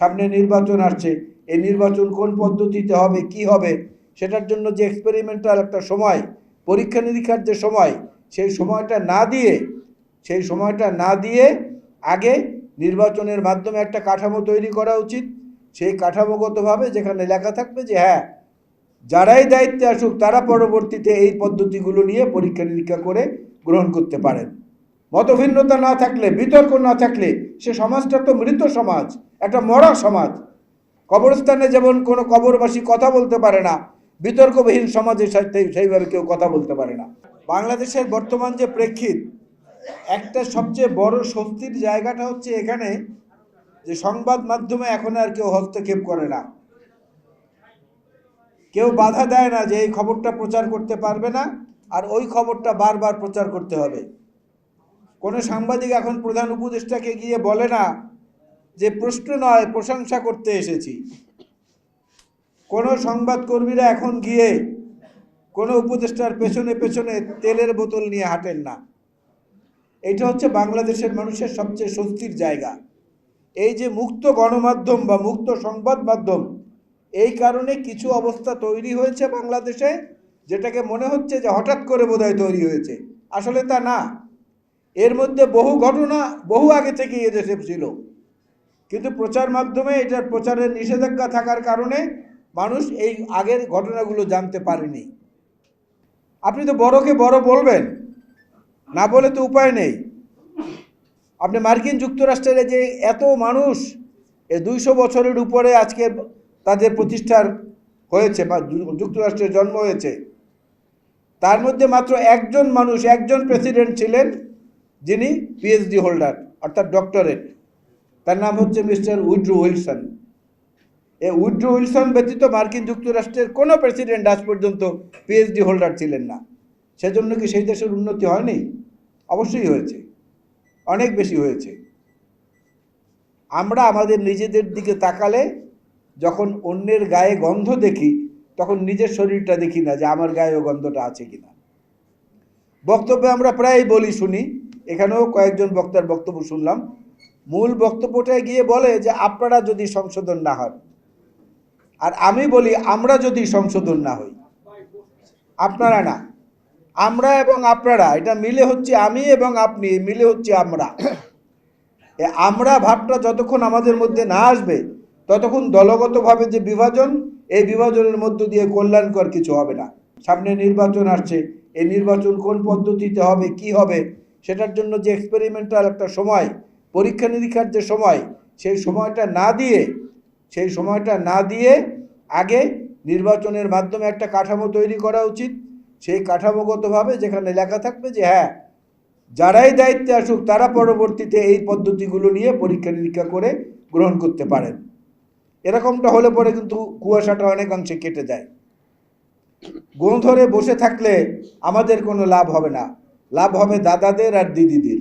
সামনে নির্বাচন আসছে, এই নির্বাচন কোন পদ্ধতিতে হবে, কি হবে, সেটার জন্য যে এক্সপেরিমেন্টাল একটা সময়, পরীক্ষা নিরীক্ষার যে সময়, সেই সময়টা না দিয়ে, সেই সময়টা না দিয়ে আগে নির্বাচনের মাধ্যমে একটা কাঠামো তৈরি করা উচিত। সেই কাঠামোগতভাবে যেখানে লেখা থাকবে যে হ্যাঁ যারাই দায়িত্বে আসুক, তারা পরবর্তীতে এই পদ্ধতিগুলো নিয়ে পরীক্ষা নিরীক্ষা করে গ্রহণ করতে পারেন। মতভিন্নতা না থাকলে, বিতর্ক না থাকলে সে সমাজটা তো মৃত সমাজ, একটা মরা সমাজ। কবরস্থানে যেমন কোনো কবরবাসী কথা বলতে পারে না, বিতর্কবিহীন সমাজের সাথে সেইভাবে কেউ কথা বলতে পারে না। বাংলাদেশের বর্তমান যে প্রেক্ষিত, একটা সবচেয়ে বড় স্বস্তির জায়গাটা হচ্ছে এখানে যে সংবাদ মাধ্যমে এখন আর কেউ হস্তক্ষেপ করে না। কেউ বাধা দেয় না যে এই খবরটা প্রচার করতে পারবে না, আর ওই খবরটা বারবার প্রচার করতে হবে। কোনো সাংবাদিক এখন প্রধান উপদেষ্টাকে গিয়ে বলে না যে প্রশ্ন নয়, প্রশংসা করতে এসেছি। কোনো সংবাদকর্মীরা এখন গিয়ে কোনো উপদেষ্টার পেছনে পেছনে তেলের বোতল নিয়ে হাঁটেন না। এটা হচ্ছে বাংলাদেশের মানুষের সবচেয়ে স্বস্তির জায়গা। এই যে মুক্ত গণমাধ্যম বা মুক্ত সংবাদ মাধ্যম, এই কারণে কিছু অবস্থা তৈরি হয়েছে বাংলাদেশে, যেটাকে মনে হচ্ছে যে হঠাৎ করে বোধহয় তৈরি হয়েছে। আসলে তা না। এর মধ্যে বহু ঘটনা বহু আগে থেকে এদেশে ছিল। কিন্তু প্রচার মাধ্যমে এটার প্রচারের নিষেধাজ্ঞা থাকার কারণে মানুষ এই আগের ঘটনাগুলো জানতে পারেনি। আপনি তো বড়কে বড় বলবেন, না বলে তো উপায় নেই। আপনি মার্কিন যুক্তরাষ্ট্রের যে এত মানুষ, এ দুইশো বছরের উপরে আজকে তাদের প্রতিষ্ঠার হয়েছে বা যুক্তরাষ্ট্রের জন্ম হয়েছে। তার মধ্যে মাত্র একজন মানুষ, একজন প্রেসিডেন্ট ছিলেন যিনি পিএইচডি হোল্ডার অর্থাৎ ডক্টরেট তার নাম হচ্ছে মিস্টার উইড্রু উইলসন এ উইড্রু উইলসন ব্যতীত মার্কিন যুক্তরাষ্ট্রের কোনো প্রেসিডেন্ট আজ পর্যন্ত পিএইচডি হোল্ডার ছিলেন না। সেজন্য কি সেই দেশের উন্নতি হয়নি? অবশ্যই হয়েছে। অনেক বেশি হয়েছে। আমরা আমাদের নিজেদের দিকে তাকালে যখন অন্যের গায়ে গন্ধ দেখি, তখন নিজের শরীরটা দেখি না যে আমার গায়েও গন্ধটা আছে কিনা। বক্তব্যে আমরা প্রায়ই বলি, শুনি। এখানেও কয়েকজন বক্তার বক্তব্য শুনলাম। মূল বক্তব্যটায় গিয়ে বলে যে, আপনারা যদি সংশোধন না হন, আর আমি বলি, আমরা যদি সংশোধন না হই, আপনারা না, আমরা এবং আপনারা, এটা মিলে হচ্ছে আমি এবং আপনি, মিলে হচ্ছে আমরা। আমরা ভাবটা যতক্ষণ আমাদের মধ্যে না আসবে, ততক্ষণ দলগতভাবে যে বিভাজন, এই বিভাজনের মধ্য দিয়ে কল্যাণকর কিছু হবে না। সামনে নির্বাচন আসছে এই নির্বাচন কোন পদ্ধতিতে হবে, কি হবে, সেটার জন্য যে এক্সপেরিমেন্টাল একটা সময়, পরীক্ষা নিরীক্ষার যে সময়, সেই সময়টা না দিয়ে, সেই সময়টা না দিয়ে আগে নির্বাচনের মাধ্যমে একটা কাঠামো তৈরি করা উচিত। সেই কাঠামোগতভাবে যেখানে লেখা থাকবে যে হ্যাঁ যারাই দায়িত্বে আসুক, তারা পরবর্তীতে এই পদ্ধতিগুলো নিয়ে পরীক্ষা নিরীক্ষা করে গ্রহণ করতে পারেন। এরকমটা হলে পরে কিন্তু কুয়াশাটা অনেকাংশে কেটে যায়। গোঁ ধরে বসে থাকলে আমাদের কোনো লাভ হবে না। লাভ হবে দাদাদের আর দিদিদের।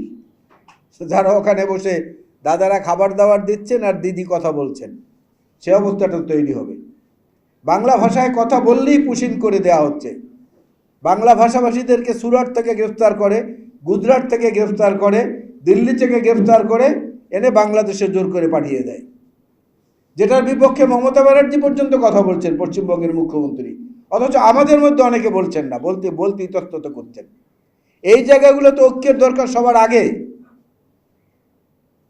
যারা ওখানে বসে দাদারা খাবার দাবার দিচ্ছেন আর দিদি কথা বলছেন, সে অবস্থাটা তৈরি হবে। বাংলা ভাষায় কথা বললেই পুশিন করে দেওয়া হচ্ছে। বাংলা ভাষাভাষীদেরকে সুরাট থেকে গ্রেফতার করে, গুজরাট থেকে গ্রেফতার করে, দিল্লি থেকে গ্রেফতার করে, এনে বাংলাদেশে জোর করে পাঠিয়ে দেয়। যেটার বিপক্ষে মমতা ব্যানার্জি পর্যন্ত কথা বলছেন পশ্চিমবঙ্গের মুখ্যমন্ত্রী। অথচ আমাদের মধ্যে অনেকে বলছেন না, বলতে বলতে ইতস্তত করছেন। এই জায়গাগুলো তো ঐক্যের দরকার সবার আগে।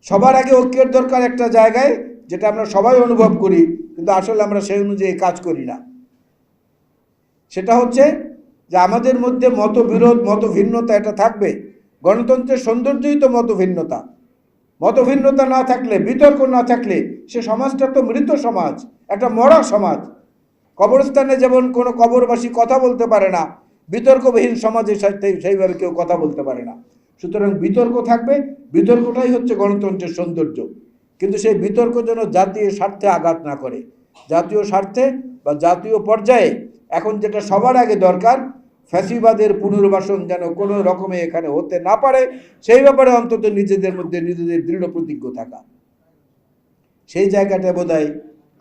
সবার আগে ঐক্যের দরকার একটা জায়গায়, যেটা আমরা সবাই অনুভব করি, কিন্তু আসলে আমরা সেই অনুযায়ী কাজ করি না। সেটা হচ্ছে যে আমাদের মধ্যে মতবিরোধ, মতভিন্নতা এটা থাকবে। গণতন্ত্রের সৌন্দর্যই তো মতভিন্নতা। মতভিন্নতা না থাকলে, বিতর্ক না থাকলে, সে সমাজটা তো মৃত সমাজ, একটা মরা সমাজ। কবরস্থানে যেমন কোনো কবরবাসী কথা বলতে পারে না, বিতর্কবিহীন সমাজের সাথে সেইভাবে কেউ কথা বলতে পারে না। সুতরাং বিতর্ক থাকবে। বিতর্কটাই হচ্ছে গণতন্ত্রের সৌন্দর্য। কিন্তু সেই বিতর্ক যেন জাতীয় স্বার্থে আঘাত না করে। জাতীয় স্বার্থে বা জাতীয় পর্যায়ে এখন যেটা সবার আগে দরকার, ফ্যাসিবাদের পুনর্বাসন যেন কোনো রকমে এখানে হতে না পারে, সেই ব্যাপারে অন্তত নিজেদের মধ্যে নিজেদের দৃঢ় প্রতিজ্ঞ থাকা। সেই জায়গাটা বোধহয়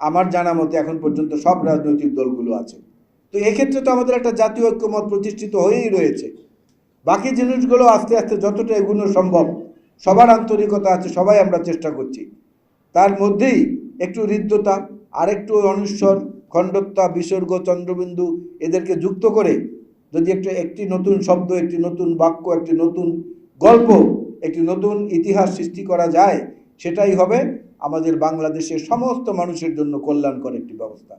আমার জানা মতে এখন পর্যন্ত সব রাজনৈতিক দলগুলো আছে। তো এক্ষেত্রে তো আমাদের একটা জাতীয় ঐক্যমত প্রতিষ্ঠিত হয়েই রয়েছে। বাকি জিনিসগুলো আস্তে আস্তে যতটা এগুলো সম্ভব, সবার আন্তরিকতা আছে, সবাই আমরা চেষ্টা করছি। তার মধ্যেই একটু হৃদ্যতা আর একটু অনুস্বর খণ্ডত্বা বিসর্গ, চন্দ্রবিন্দু এদেরকে যুক্ত করে যদি একটু একটি নতুন শব্দ, একটি নতুন বাক্য, একটি নতুন গল্প, একটি নতুন ইতিহাস সৃষ্টি করা যায়, সেটাই হবে আমাদের বাংলাদেশের সমস্ত মানুষের জন্য কল্যাণকর একটি ব্যবস্থা।